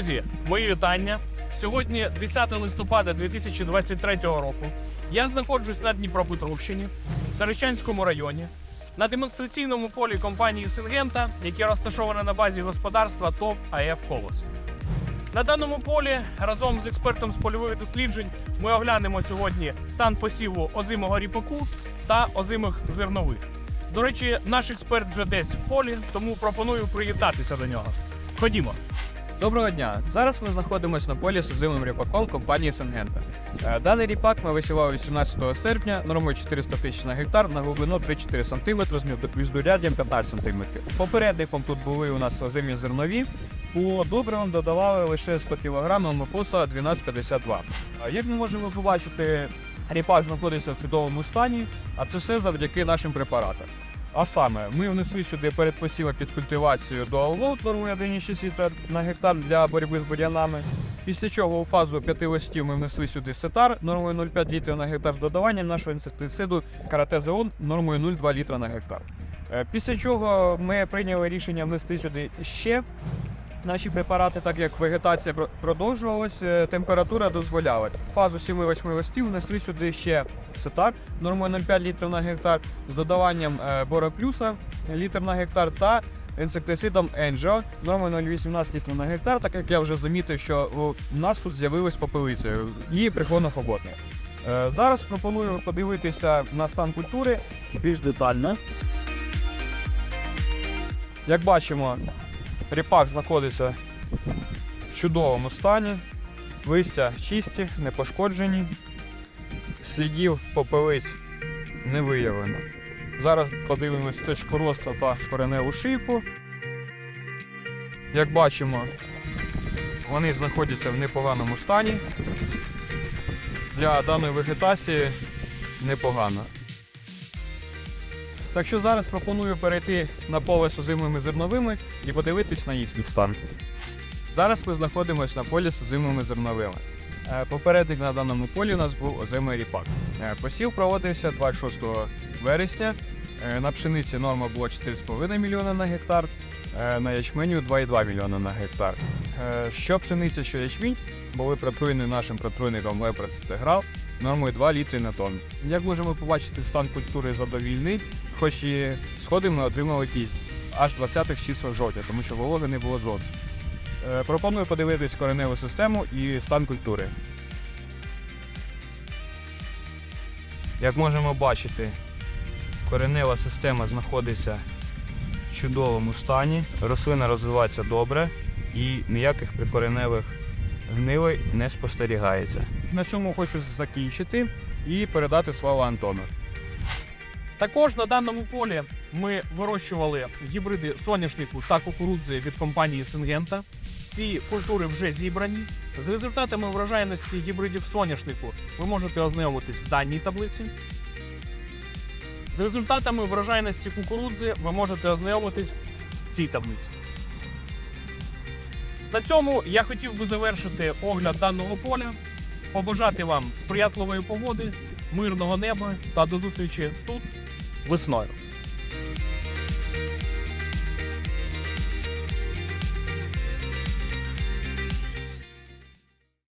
Друзі, мої вітання. Сьогодні 10 листопада 2023 року. Я знаходжусь на Дніпропетровщині, в Заречанському районі, на демонстраційному полі компанії Сингента, яке розташоване на базі господарства ТОВ АФ Колос. На даному полі разом з експертом з польових досліджень ми оглянемо сьогодні стан посіву озимого ріпаку та озимих зернових. До речі, наш експерт вже десь в полі, тому пропоную приєднатися до нього. Ходімо. Доброго дня! Зараз ми знаходимося на полі з озимим ріпаком компанії Сенгента. Е, Даний ріпак ми висівали 18 серпня нормою 400 тисяч на гектар на глибину 3-4 см з між- міждуряддям 15 см. Попередником тут були у нас озимі зернові. По добривам додавали лише 100 кг мопуса 1252. А Як ми можемо побачити, ріпак знаходиться в чудовому стані, а це все завдяки нашим препаратам. А саме, ми внесли сюди перед посівом під культивацію до нормою 1,6 літра на гектар для боротьби з бур'янами. Після чого у фазу п'яти листів ми внесли сюди сетар нормою 0,5 літра на гектар з додаванням нашого інсектициду каратезеон нормою 0,2 літра на гектар. Е, Після чого ми прийняли рішення внести сюди ще наші препарати, так як вегетація про- продовжувалась, е, температура дозволяла. Фазу 7-8 листів внесли сюди ще сетар нормою 0,5 літрів на гектар з додаванням е, бороплюса літр на гектар та інсектицидом Енджо нормою 0,18 літрів на гектар, так як я вже замітив, що у нас тут з'явилась попелиця і прихонок охотник. Е, Зараз пропоную подивитися на стан культури більш детально. Як бачимо, ріпак знаходиться в чудовому стані, листя чисті, не пошкоджені, слідів попелиць не виявлено. Зараз подивимось точку росту та кореневу шийку. Як бачимо, вони знаходяться в непоганому стані. Для даної вегетації непогано. Так що зараз пропоную перейти на поле з озимими зерновими і подивитись на їхній стан. Зараз ми знаходимося на полі з озимими зерновими. Е, Попередник на даному полі у нас був озимий ріпак. Е, Посів проводився 26 вересня. Е, На пшениці норма була 4,5 мільйона на гектар, на ячменю 2,2 мільйона на гектар. Що пшениця, що ячмінь були протруєні нашим протруйником Лепроцитеграл нормою 2 літри на тонну. Як можемо побачити, стан культури задовільний, хоч і сходи ми отримали пізні, аж 20-х числах жовтня, тому що вологи не було зовсім. Е, Пропоную подивитись кореневу систему і стан культури. Як можемо бачити, коренева система знаходиться в чудовому стані, рослина розвивається добре і ніяких прикореневих гнилей не спостерігається. На цьому хочу закінчити і передати слово Антону. Також на даному полі ми вирощували гібриди соняшнику та кукурудзи від компанії Сингента. Ці культури вже зібрані. З результатами врожайності гібридів соняшнику ви можете ознайомитись в даній таблиці. З результатами врожайності кукурудзи ви можете ознайомитись в цій таблиці. На цьому я хотів би завершити огляд даного поля, побажати вам сприятливої погоди, мирного неба та до зустрічі тут весною.